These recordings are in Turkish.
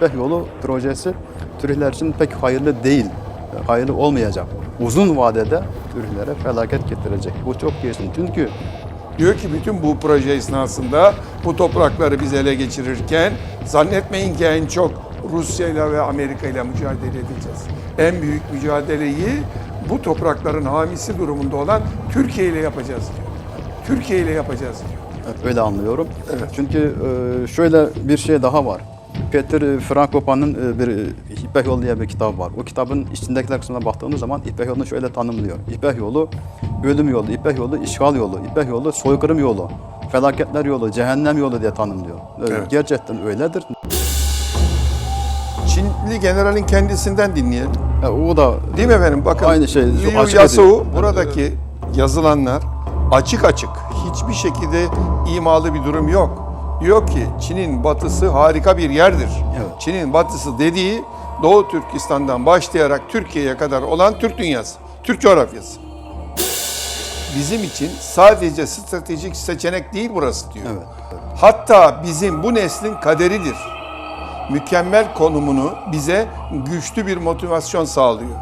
İpek Yolu projesi Türkler için pek hayırlı değil. Hayırlı olmayacak. Uzun vadede Türklere felaket getirecek. Bu çok kesin. Çünkü Diyor ki bütün bu proje esnasında bu toprakları biz ele geçirirken zannetmeyin ki en çok Rusya ile ve Amerika ile mücadele edeceğiz. En büyük mücadeleyi bu toprakların hamisi durumunda olan Türkiye ile yapacağız diyor. Türkiye ile yapacağız diyor. Evet, öyle anlıyorum. Çünkü e, şöyle bir şey daha var. Peter Frankopa'nın e, bir e, İpek Yolu diye bir kitap var. O kitabın içindekiler kısmına baktığımız zaman İpek Yolu'nu şöyle tanımlıyor. İpek Yolu ölüm yolu, İpek Yolu işgal yolu, İpek Yolu soykırım yolu, felaketler yolu, cehennem yolu diye tanımlıyor. Evet. Gerçekten öyledir. Çinli generalin kendisinden dinleyelim. E, o da Değil mi efendim? Bakın Aynı şey, Liu ediyor. buradaki yazılanlar açık açık hiçbir şekilde imalı bir durum yok. Diyor ki Çin'in batısı harika bir yerdir. Evet. Çin'in batısı dediği Doğu Türkistan'dan başlayarak Türkiye'ye kadar olan Türk dünyası, Türk coğrafyası. Bizim için sadece stratejik seçenek değil burası diyor. Evet. Hatta bizim bu neslin kaderidir. Mükemmel konumunu bize güçlü bir motivasyon sağlıyor.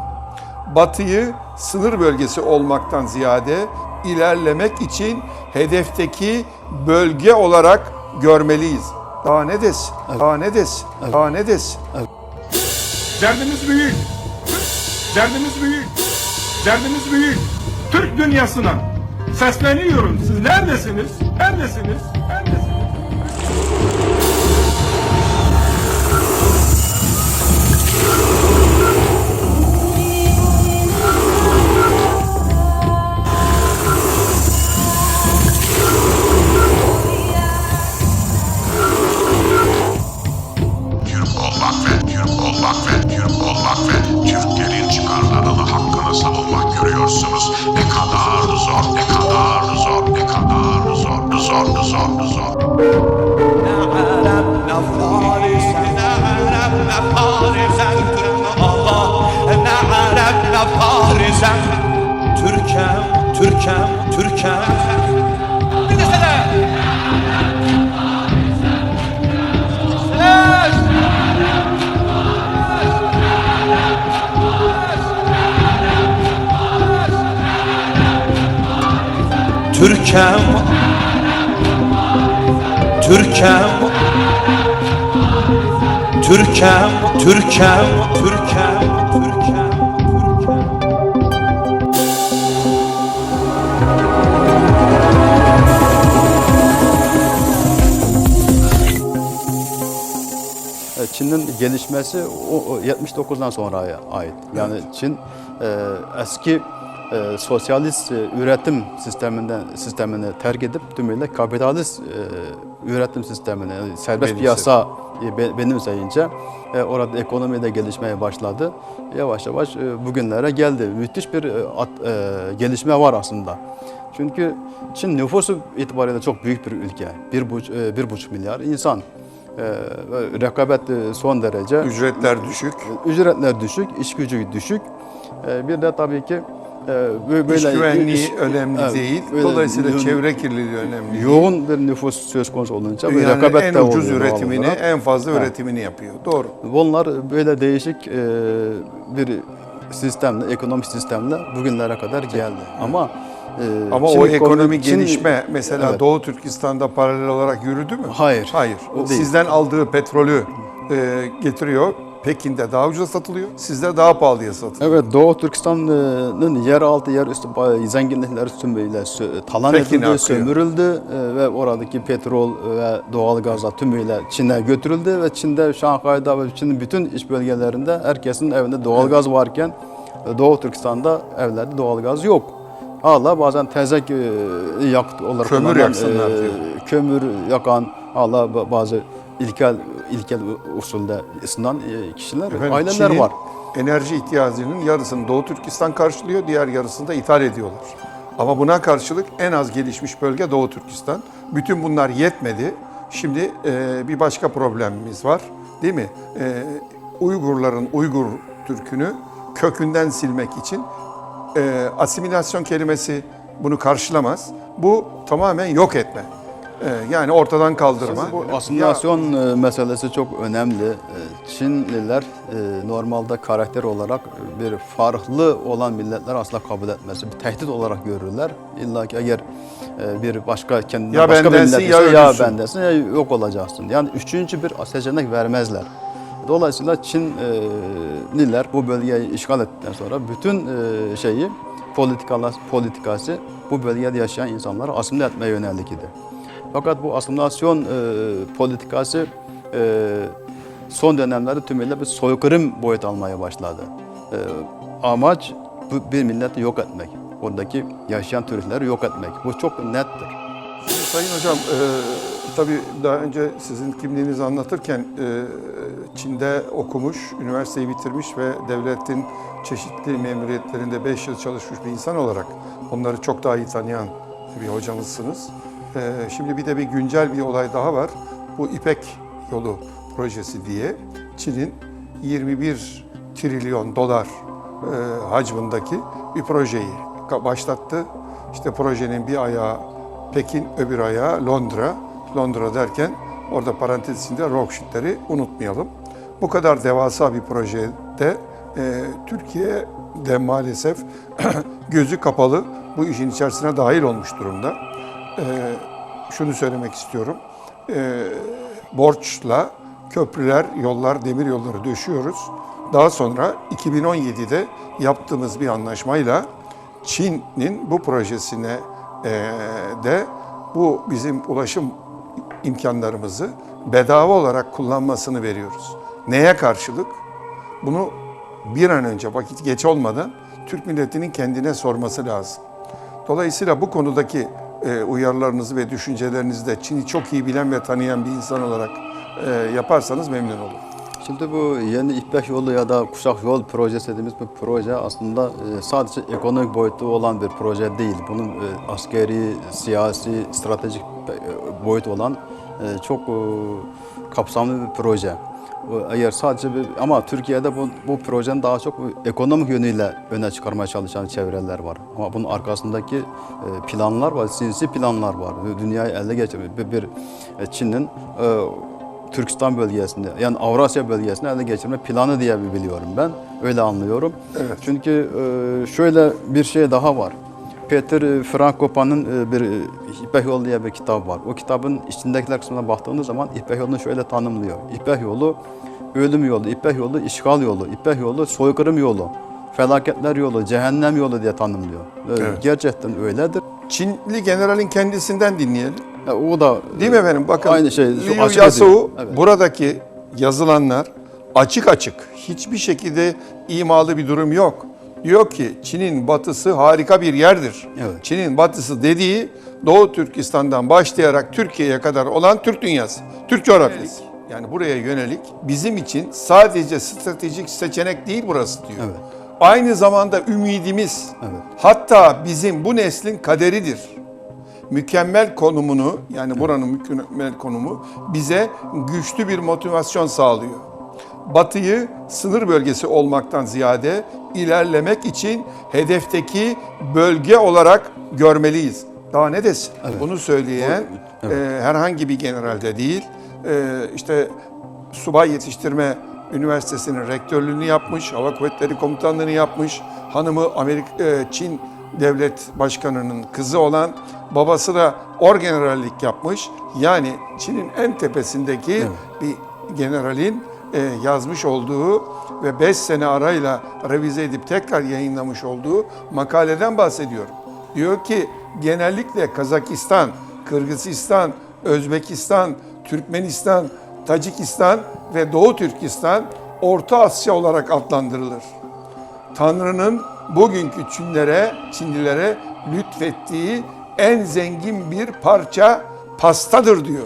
Batıyı sınır bölgesi olmaktan ziyade ilerlemek için hedefteki bölge olarak görmeliyiz. Daha ne desin? Daha ne desin? Daha ne desin? Derdimiz büyük. Derdimiz büyük. Derdimiz büyük. Türk dünyasına sesleniyorum. Siz neredesiniz? Neredesiniz? Neredesiniz? Türk olmak ve Türk olmak ve Türklerin çıkarlarını hakkını savunmak görüyorsunuz. Ne kadar zor, ne kadar zor, ne kadar zor, zor, zor, zor. Türkem, Türkem, Türkem, Türkem. Türkem Türkem Türkem Türkem Türkem Türkem Türkem Çin'in gelişmesi o, o 79'dan sonraya ait. Yani Çin e, eski e, sosyalist e, üretim sisteminden sistemini terk edip tümüyle kapitalist e, üretim sistemini, yani serbest Benimsedi. piyasa e, be- benimseyince e, orada ekonomi de gelişmeye başladı. Yavaş yavaş e, bugünlere geldi. Müthiş bir e, at- e, gelişme var aslında. Çünkü Çin nüfusu itibariyle çok büyük bir ülke. Bir, buç, e, bir buçuk milyar insan. Ve rekabet e, son derece. Ücretler düşük. Ücretler düşük, iş gücü düşük. Ee, Bir de tabii ki e, böyle İş güvenliği iş- önemli Evet, değil. böyle Dolayısıyla yo- çevre kirliliği önemli değil. yoğun bir nüfus söz konusu olunca Dünyanın rekabet en de ucuz oluyor üretimini, en fazla Evet. üretimini yapıyor. Doğru. Bunlar böyle değişik e, bir sistemle, ekonomik sistemle bugünlere kadar geldi. Ama e, Ama Çin o ekonomi- Çin- gelişme mesela Evet. Doğu Türkistan'da paralel olarak yürüdü mü? Hayır, Hayır. o değil. Sizden aldığı petrolü e, getiriyor. Pekin'de daha ucuza satılıyor. Sizde daha pahalıya satılıyor. Evet Doğu Türkistan'ın yeraltı, yerüstü ba- zenginlikleri tümüyle talan Pekin'e edildi, akıyor. sömürüldü e, ve oradaki petrol ve doğal gazlar tümüyle Çin'e götürüldü ve Çin'de, Şanghay'da ve Çin'in bütün iç bölgelerinde herkesin evinde doğal gaz varken e, Doğu Türkistan'da evlerde doğal gaz yok. Hala bazen tezek e, yak olarak Kömür yaksınlar diyor. kömür yakan hala ba- bazı ilkel ilkel usulde ısınan e, kişiler, Efendim, aileler Çin'in var. Enerji ihtiyacının yarısını Doğu Türkistan karşılıyor, diğer yarısını da ithal ediyorlar. Ama buna karşılık en az gelişmiş bölge Doğu Türkistan. Bütün bunlar yetmedi. Şimdi e, bir başka problemimiz var. Değil mi? E, Uygurların Uygur Türk'ünü kökünden silmek için e, asimilasyon kelimesi bunu karşılamaz. Bu tamamen yok etme. E, yani ortadan kaldırma. Bu asimilasyon e, meselesi çok önemli. E, Çinliler e, normalde karakter olarak bir farklı olan milletler asla kabul etmez. Bir tehdit olarak görürler. İlla ki eğer bir başka kendine Ya başka bir millet ya ya bendensin ya yok olacaksın. Yani üçüncü bir seçenek vermezler. Dolayısıyla Çinliler bu bölgeyi işgal ettikten sonra bütün şeyi politikalar, politikası bu bölgede yaşayan insanları asimile etmeye yönelik idi. Fakat bu asimilasyon e, politikası e, son dönemlerde tümüyle bir soykırım boyut almaya başladı. E, amaç bu bir milleti yok etmek. Oradaki yaşayan Türkleri yok etmek. Bu çok nettir. Sayın Hocam, e, tabii daha önce sizin kimliğinizi anlatırken e, Çin'de okumuş, üniversiteyi bitirmiş ve devletin çeşitli memuriyetlerinde 5 yıl çalışmış bir insan olarak onları çok daha iyi tanıyan bir hocamızsınız. E, şimdi bir de bir güncel bir olay daha var. Bu İpek Yolu projesi diye Çin'in 21 trilyon dolar e, hacmindeki bir projeyi başlattı. İşte projenin bir ayağı Pekin, öbür ayağı Londra. Londra derken orada parantez içinde Rothschild'leri unutmayalım. Bu kadar devasa bir projede e, Türkiye de maalesef gözü kapalı bu işin içerisine dahil olmuş durumda. E, şunu söylemek istiyorum. E, borçla köprüler, yollar, demir yolları döşüyoruz. Daha sonra 2017'de yaptığımız bir anlaşmayla Çin'in bu projesine e, de bu bizim ulaşım imkanlarımızı bedava olarak kullanmasını veriyoruz. Neye karşılık? Bunu bir an önce vakit geç olmadan Türk milletinin kendine sorması lazım. Dolayısıyla bu konudaki e, uyarılarınızı ve düşüncelerinizi de Çin'i çok iyi bilen ve tanıyan bir insan olarak e, yaparsanız memnun olurum. Şimdi bu yeni İpek Yolu ya da Kuşak Yol projesi dediğimiz bir proje aslında e, sadece ekonomik boyutu olan bir proje değil. Bunun e, askeri, siyasi, stratejik boyut olan çok kapsamlı bir proje. Eğer sadece bir, ama Türkiye'de bu, bu projenin daha çok ekonomik yönüyle öne çıkarmaya çalışan çevreler var. Ama bunun arkasındaki e, planlar var, sinsi planlar var. Dünyayı ele geçirmek bir, bir e, Çin'in e, Türkistan bölgesinde yani Avrasya bölgesinde ele geçirme planı diye biliyorum ben. Öyle anlıyorum. Çünkü e, şöyle bir şey daha var. Peter Frankopa'nın e, bir e, İpek Yolu diye bir kitap var. O kitabın içindekiler kısmına baktığınız zaman İpek Yolu'nu şöyle tanımlıyor. İpek Yolu ölüm yolu, İpek Yolu işgal yolu, İpek Yolu soykırım yolu, felaketler yolu, cehennem yolu diye tanımlıyor. E, Gerçekten öyledir. Çinli generalin kendisinden dinleyelim. E, o da Değil mi efendim? Bakın Aynı şey, Liu ediyor. Evet. buradaki yazılanlar açık açık hiçbir şekilde imalı bir durum yok. Diyor ki Çin'in batısı harika bir yerdir. Evet. Çin'in batısı dediği Doğu Türkistan'dan başlayarak Türkiye'ye kadar olan Türk dünyası, Türk coğrafyası. Yani buraya yönelik bizim için sadece stratejik seçenek değil burası diyor. Evet. Aynı zamanda ümidimiz. Evet. Hatta bizim bu neslin kaderidir mükemmel konumunu yani buranın mükemmel konumu bize güçlü bir motivasyon sağlıyor. Batıyı sınır bölgesi olmaktan ziyade ilerlemek için hedefteki bölge olarak görmeliyiz. Daha ne desin? Bunu söyleyen e, herhangi bir generalde değil, e, işte subay yetiştirme üniversitesinin rektörlüğünü yapmış, hava kuvvetleri komutanlığını yapmış, hanımı Amerika, e, Çin devlet başkanının kızı olan babası da orgenerallik yapmış. Yani Çin'in en tepesindeki bir generalin yazmış olduğu ve 5 sene arayla revize edip tekrar yayınlamış olduğu makaleden bahsediyorum. Diyor ki genellikle Kazakistan, Kırgızistan, Özbekistan, Türkmenistan, Tacikistan ve Doğu Türkistan Orta Asya olarak adlandırılır. Tanrı'nın bugünkü Çinlere, Çinlilere lütfettiği en zengin bir parça pastadır diyor.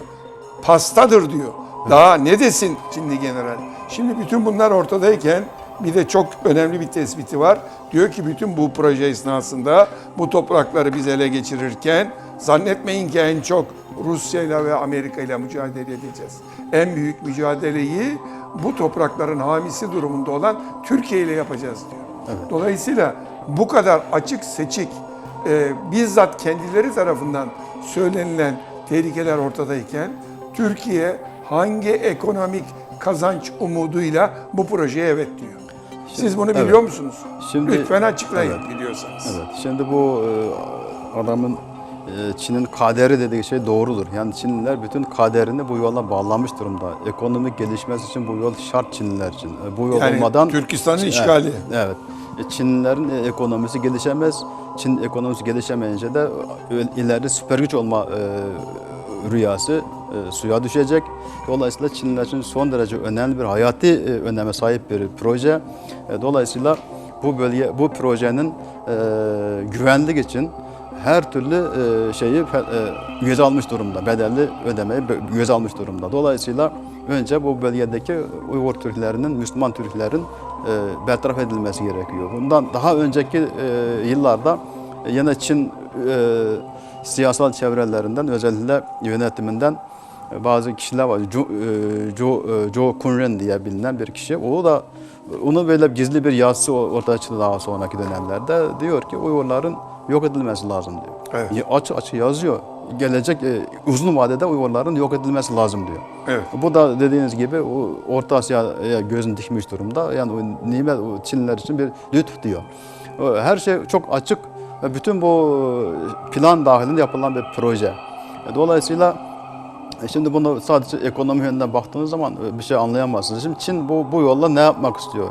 Pastadır diyor. Daha ne desin Çinli general? Şimdi bütün bunlar ortadayken bir de çok önemli bir tespiti var. Diyor ki bütün bu proje esnasında bu toprakları biz ele geçirirken zannetmeyin ki en çok Rusya ile ve Amerika ile mücadele edeceğiz. En büyük mücadeleyi bu toprakların hamisi durumunda olan Türkiye ile yapacağız diyor. Dolayısıyla bu kadar açık seçik e, bizzat kendileri tarafından söylenilen tehlikeler ortadayken Türkiye hangi ekonomik kazanç umuduyla bu projeye evet diyor? Siz bunu biliyor evet. musunuz? Şimdi- Lütfen açıklayın Evet. biliyorsanız. Evet. Şimdi bu e, adamın e, Çin'in kaderi dediği şey doğrudur. Yani Çinliler bütün kaderini bu yola bağlamış durumda. Ekonomik gelişmesi için bu yol şart Çinliler için. E, Bu yol Yani olmadan Türkistan'ın Evet, işgali. Evet. E, Çinlilerin ekonomisi gelişemez. Çin ekonomisi gelişemeyince de ileride süper güç olma rüyası e, suya düşecek. Dolayısıyla Çinliler için son derece önemli bir hayati e, öneme sahip bir proje. E, dolayısıyla bu bölge bu projenin güvenlik için her türlü şeyi göze almış durumda. Bedelli ödemeyi göze almış durumda. Dolayısıyla önce bu bölgedeki Uygur Türklerinin, Müslüman Türklerin e, bertaraf edilmesi gerekiyor. Bundan daha önceki yıllarda yine Çin siyasal çevrelerinden özellikle yönetiminden bazı kişiler var. Jo, e, Jo, e, Jo Kunren diye bilinen bir kişi. O da onu böyle gizli bir yazısı ortaya çıktı daha sonraki dönemlerde. Diyor ki Uygurların yok edilmesi lazım diyor. Evet. Ya Açık açık yazıyor. Gelecek e, uzun vadede Uygurların yok edilmesi lazım diyor. Evet. Bu da dediğiniz gibi o Orta Asya'ya gözün dikmiş durumda. Yani o nimet o Çinliler için bir lütuf diyor. Her şey çok açık ve bütün bu plan dahilinde yapılan bir proje. Dolayısıyla e, Şimdi bunu sadece ekonomi yönünden baktığınız zaman e, bir şey anlayamazsınız. Şimdi Çin bu, bu yolla ne yapmak istiyor?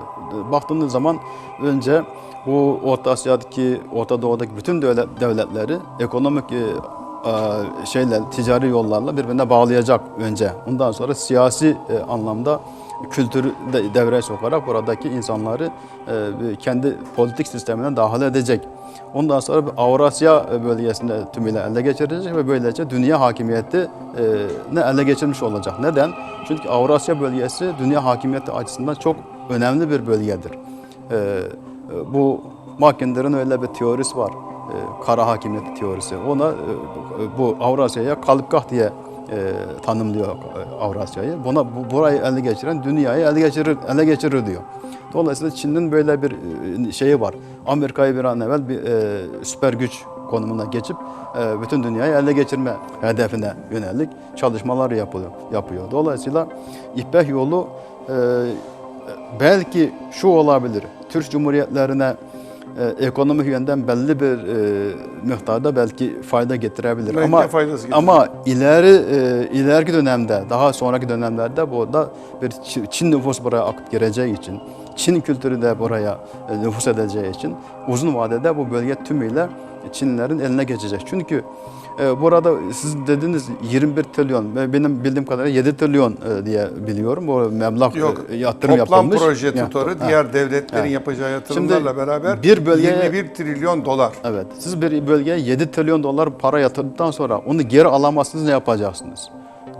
E, Baktığınız zaman önce bu Orta Asya'daki, Orta Doğu'daki bütün devlet, devletleri ekonomik e, e, şeyler, ticari yollarla birbirine bağlayacak önce. Ondan sonra siyasi e, anlamda kültürü de devreye sokarak buradaki insanları e, kendi politik sistemine dahil edecek. Ondan sonra Avrasya bölgesinde tümüyle ele geçirecek ve böylece dünya hakimiyeti ne ele geçirmiş olacak. Neden? Çünkü Avrasya bölgesi dünya hakimiyeti açısından çok önemli bir bölgedir. E, bu Mackinder'ın öyle bir teorisi var. E, kara hakimiyeti teorisi. Ona bu Avrasya'ya kalıpgah diye e, tanımlıyor e, Avrasya'yı. Buna bu, burayı ele geçiren dünyayı ele geçirir ele geçirir diyor. Dolayısıyla Çin'in böyle bir e, şeyi var. Amerika'yı bir an evvel bir e, süper güç konumuna geçip e, bütün dünyayı ele geçirme hedefine yönelik çalışmalar yapılıyor, yapıyor. Dolayısıyla İpek yolu e, belki şu olabilir. Türk Cumhuriyetlerine e, ekonomik yönden belli bir e, miktarda belki fayda getirebilir. Belki ama faydası getirir. ama ileri e, ileriki dönemde, daha sonraki dönemlerde burada bir Çin- Çin nüfus buraya akıp gireceği için, Çin kültürü de buraya e, nüfus edeceği için uzun vadede bu bölge tümüyle Çinlilerin eline geçecek. Çünkü e, burada siz dediniz 21 trilyon, benim bildiğim kadarıyla 7 trilyon e, diye biliyorum. Bu meblağ Yok, yatırım toplam yapılmış. proje Ya, tutarı ha. diğer devletlerin Evet. yapacağı yatırımlarla Şimdi beraber bir bölgeye- 21 trilyon dolar. Evet. Siz bir bölgeye 7 trilyon dolar para yatırdıktan sonra onu geri alamazsınız ne yapacaksınız?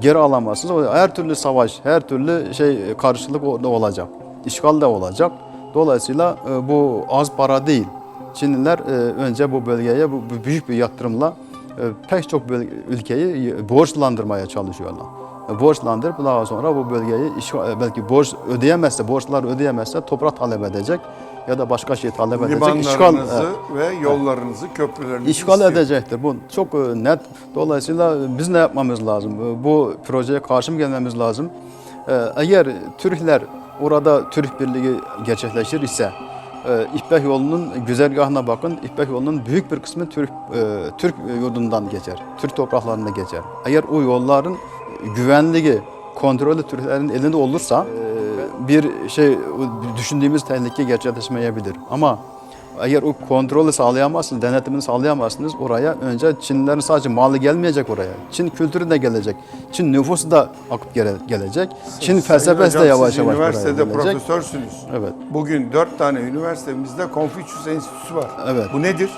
Geri alamazsınız. Her türlü savaş, her türlü şey karşılık olacak. İşgal de olacak. Dolayısıyla e, bu az para değil. Çinliler e, önce bu bölgeye bu, büyük bir yatırımla e, pek çok böl- ülkeyi e, borçlandırmaya çalışıyorlar. E, Borçlandırıp daha sonra bu bölgeyi işgal, e, belki borç ödeyemezse, borçlar ödeyemezse toprak talep edecek ya da başka şey talep edecek. İşgal, e, ve yollarınızı, köprülerinizi İşgal istiyor. edecektir. Bu çok e, net. Dolayısıyla biz ne yapmamız lazım? E, Bu projeye karşı mı gelmemiz lazım? E, Eğer Türkler orada Türk Birliği gerçekleşir ise e, İpek yolunun güzergahına bakın. İpek yolunun büyük bir kısmı Türk e, Türk yurdundan geçer. Türk topraklarında geçer. Eğer o yolların güvenliği, kontrolü Türklerin elinde olursa e, bir şey düşündüğümüz tehlike gerçekleşmeyebilir. Ama eğer o kontrolü sağlayamazsınız, denetimini sağlayamazsınız oraya önce Çinlilerin sadece malı gelmeyecek oraya. Çin kültürü de gelecek. Çin nüfusu da akıp gele- gelecek. Çin Sayın felsefesi de yavaş siz yavaş buraya üniversitede gelecek. profesörsünüz. Evet. Bugün dört tane üniversitemizde Konfüçyüs Enstitüsü var. Evet. Bu nedir?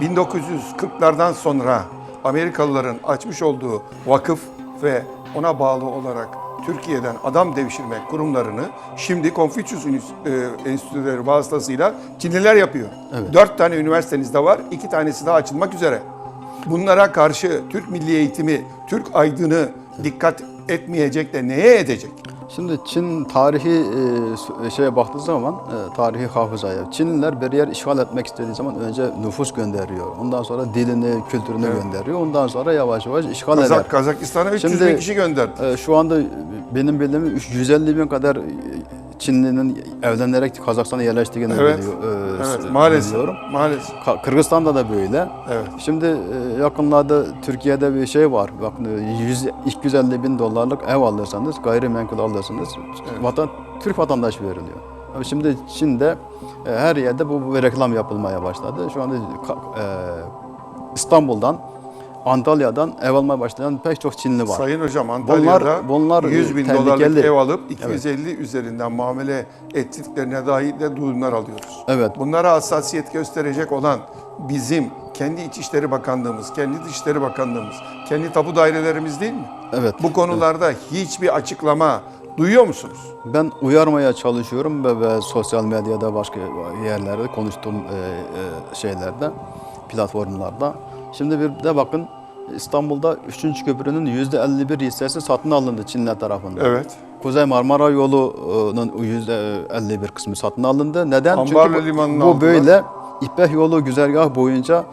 1940'lardan sonra Amerikalıların açmış olduğu vakıf ve ona bağlı olarak Türkiye'den adam devşirme kurumlarını şimdi Ünü- e, Enstitüleri vasıtasıyla Çinliler yapıyor. Evet. Dört tane üniversitenizde var, iki tanesi daha açılmak üzere. Bunlara karşı Türk milli eğitimi, Türk aydını dikkat etmeyecek de neye edecek? Şimdi Çin tarihi e, şeye baktığı zaman e, tarihi hafızaya Çinliler bir yer işgal etmek istediği zaman önce nüfus gönderiyor. Ondan sonra dilini, kültürünü gönderiyor. Ondan sonra yavaş yavaş işgal eder. Kazak, Kazakistan'a 300 Şimdi- bin kişi gönderdi. E, şu anda benim bildiğim 150 bin kadar e, Çinlinin evlenerek Kazakistan'a yerleştiğini Evet. biliyor, e, Evet, maalesef. biliyorum. Maalesef. Kırgızistan'da da böyle. Evet. Şimdi e, yakınlarda Türkiye'de bir şey var. Bakın e, 100, 250 bin dolarlık ev alırsanız, gayrimenkul alırsınız. Vatan, Türk vatandaşı veriliyor. Şimdi Çin'de e, her yerde bu, bu reklam yapılmaya başladı. Şu anda e, İstanbul'dan, Antalya'dan ev almaya başlayan pek çok Çinli var. Sayın hocam Antalya'da bunlar 100 bin tehlikeli. dolarlık ev alıp 250 üzerinden muamele ettiklerine dair de duyumlar alıyoruz. Evet. Bunlara hassasiyet gösterecek olan bizim kendi İçişleri Bakanlığımız, kendi Dışişleri Bakanlığımız, kendi tapu dairelerimiz değil mi? Evet. Bu konularda hiçbir açıklama duyuyor musunuz? Ben uyarmaya çalışıyorum ve, ve sosyal medyada başka yerlerde konuştuğum e, e, şeylerde, platformlarda. Şimdi bir de bakın İstanbul'da 3. köprünün %51 hissesi satın alındı Çinler tarafından. Evet. Kuzey Marmara yolunun %51 kısmı satın alındı. Neden? Ambarlı Çünkü bu, bu aldılar. böyle İpek yolu güzergah boyunca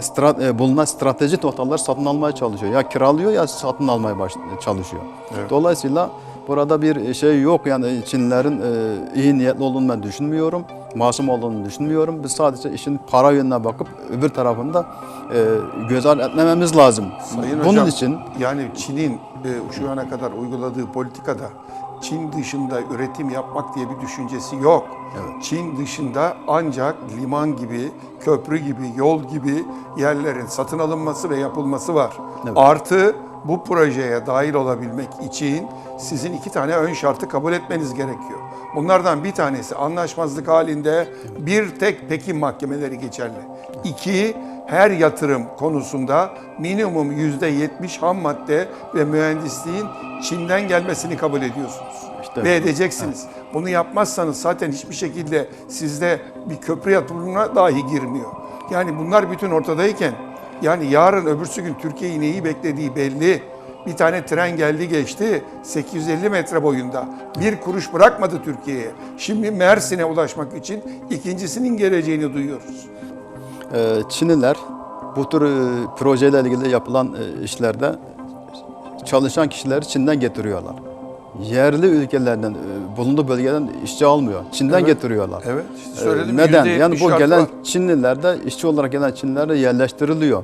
strat, e, bulunan strateji noktalar satın almaya çalışıyor. Ya kiralıyor ya satın almaya baş, çalışıyor. Dolayısıyla burada bir şey yok. Yani Çinlilerin e, iyi niyetli olduğunu ben düşünmüyorum. Masum olduğunu düşünmüyorum. Biz sadece işin para yönüne bakıp öbür tarafında e, göz ardı etmememiz lazım. Sayın Bunun hocam, için yani Çin'in e, şu ana kadar uyguladığı politikada Çin dışında üretim yapmak diye bir düşüncesi yok. Çin dışında ancak liman gibi, köprü gibi, yol gibi yerlerin satın alınması ve yapılması var. Evet. Artı bu projeye dahil olabilmek için sizin iki tane ön şartı kabul etmeniz gerekiyor. Bunlardan bir tanesi anlaşmazlık halinde bir tek Pekin mahkemeleri geçerli. İki, her yatırım konusunda minimum yüzde yetmiş ham madde ve mühendisliğin Çin'den gelmesini kabul ediyorsunuz. İşte- ve edeceksiniz. Bunu yapmazsanız zaten hiçbir şekilde sizde bir köprü yatırımına dahi girmiyor. Yani bunlar bütün ortadayken yani yarın öbürsü gün Türkiye'yi neyi beklediği belli. Bir tane tren geldi geçti 850 metre boyunda. Bir kuruş bırakmadı Türkiye'ye. Şimdi Mersin'e ulaşmak için ikincisinin geleceğini duyuyoruz. Ee, Çinliler bu tür e, projeyle ilgili yapılan e, işlerde çalışan kişileri Çin'den getiriyorlar. Yerli ülkelerden, e, bulunduğu bölgeden işçi almıyor. Çin'den Evet. getiriyorlar. Evet, işte Ee, söyledim, Neden? %70 Yani bu gelen var. Çinliler de işçi olarak gelen Çinliler de yerleştiriliyor.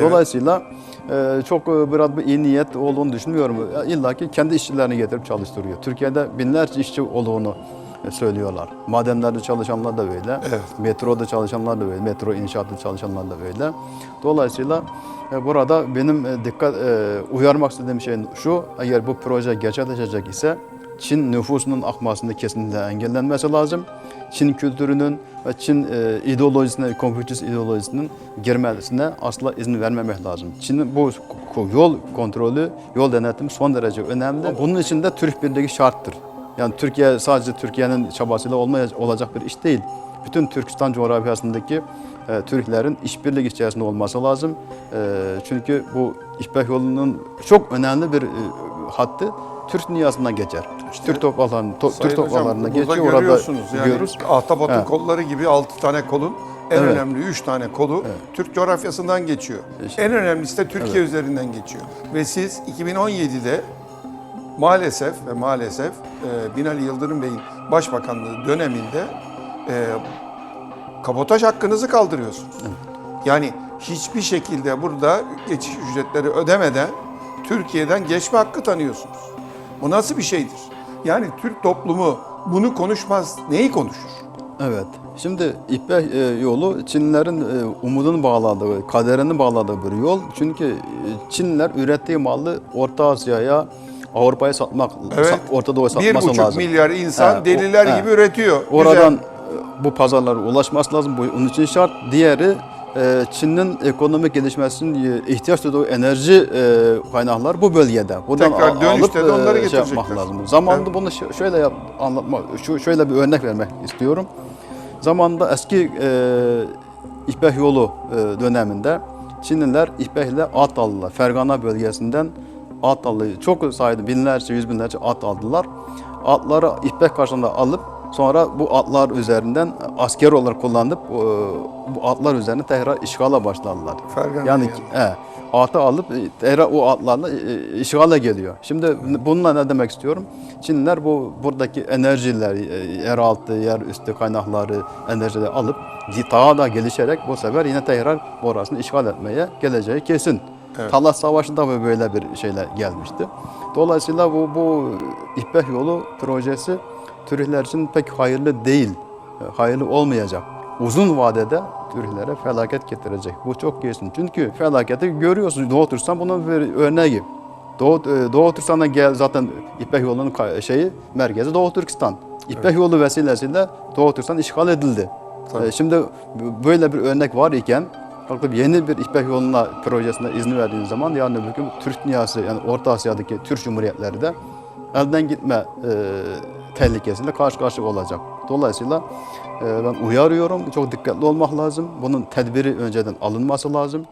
Dolayısıyla e, çok e, biraz bir iyi niyet olduğunu düşünmüyorum. İlla ki kendi işçilerini getirip çalıştırıyor. Türkiye'de binlerce işçi olduğunu e, söylüyorlar. Madenlerde çalışanlar da böyle. Evet. Metroda çalışanlar da böyle. Metro inşaatı çalışanlar da böyle. Dolayısıyla e, burada benim e, dikkat e, uyarmak istediğim şey şu. Eğer bu proje gerçekleşecek ise Çin nüfusunun akmasını kesinlikle engellenmesi lazım. Çin kültürünün ve Çin e, ideolojisine, Konfüçyüs ideolojisinin girmesine asla izin vermemek lazım. Çin'in bu yol kontrolü, yol denetimi son derece önemli. Bunun için de Türk Birliği şarttır. Yani Türkiye sadece Türkiye'nin çabasıyla olmaya, olacak bir iş değil. Bütün Türkistan coğrafyasındaki e, Türklerin işbirliği içerisinde olması lazım. E, çünkü bu İpek yolunun çok önemli bir e, hattı Türk dünyasından geçer. Türk topraklarının to, Türk topraklarına geçiyor. Orada görüyorsunuz yani. Ahtapot'un Evet. kolları gibi 6 tane kolun en Evet. önemli 3 tane kolu Türk coğrafyasından geçiyor. İşte. En önemlisi de Türkiye üzerinden geçiyor. Ve siz 2017'de maalesef ve maalesef e, Binali Yıldırım Bey'in başbakanlığı döneminde e, kabotaj hakkınızı kaldırıyorsunuz. Yani hiçbir şekilde burada geçiş ücretleri ödemeden Türkiye'den geçme hakkı tanıyorsunuz. Bu nasıl bir şeydir? Yani Türk toplumu bunu konuşmaz, neyi konuşur? Evet. Şimdi İpek e, yolu Çinlilerin e, umudunu bağladığı, kaderini bağladığı bir yol. Çünkü e, Çinliler ürettiği malı Orta Asya'ya, Avrupa'ya satmak, Evet. Orta Doğu'ya Bir satması buçuk lazım. milyar insan He, o- deliler he. gibi üretiyor. Oradan Güzel. e, bu pazarlara ulaşması lazım. Bu onun için şart. Diğeri e, Çin'in ekonomik gelişmesinin e, ihtiyaç duyduğu enerji e, kaynaklar bu bölgede. Buradan Tekrar dönüşte alıp de onları şey yapmak lazım. Zamanında Evet. bunu şöyle yap, anlatmak, şu şöyle bir örnek vermek istiyorum. Zamanında eski e, İpek yolu e, döneminde Çinliler İpek'le at aldılar. Fergana bölgesinden at aldı. Çok sayıda binlerce, yüz binlerce at aldılar. Atları İpek karşısında alıp sonra bu atlar üzerinden asker olarak kullanıp e, bu atlar üzerine tekrar işgala başladılar. Fergan yani yani. he, atı alıp e, tekrar o atlarla e, işgale geliyor. Şimdi bununla ne demek istiyorum? Çinliler bu buradaki enerjiler, e, yeraltı, yer üstü kaynakları, enerjileri alıp daha da gelişerek bu sefer yine tekrar orasını işgal etmeye geleceği kesin. Talas Savaşı'nda da böyle bir şeyle gelmişti. Dolayısıyla bu, bu İpek Yolu projesi Türkler için pek hayırlı değil, hayırlı olmayacak. Uzun vadede Türklere felaket getirecek. Bu çok kesin. Çünkü felaketi görüyorsunuz. Doğu Türkistan bunun bir örneği. Doğu, e, Doğu Türkistan'dan gel zaten İpek Yolu'nun şeyi merkezi Doğu Türkistan. İpek Yolu vesilesiyle Doğu Türkistan işgal edildi. E, Şimdi böyle bir örnek var iken kalkıp yeni bir İpek Yolu'na projesine izni verdiğiniz zaman yarın öbür gün Türk dünyası yani Orta Asya'daki Türk Cumhuriyetleri de elden gitme e, tehlikesiyle karşı karşıya olacak. Dolayısıyla e, ben uyarıyorum, çok dikkatli olmak lazım. Bunun tedbiri önceden alınması lazım.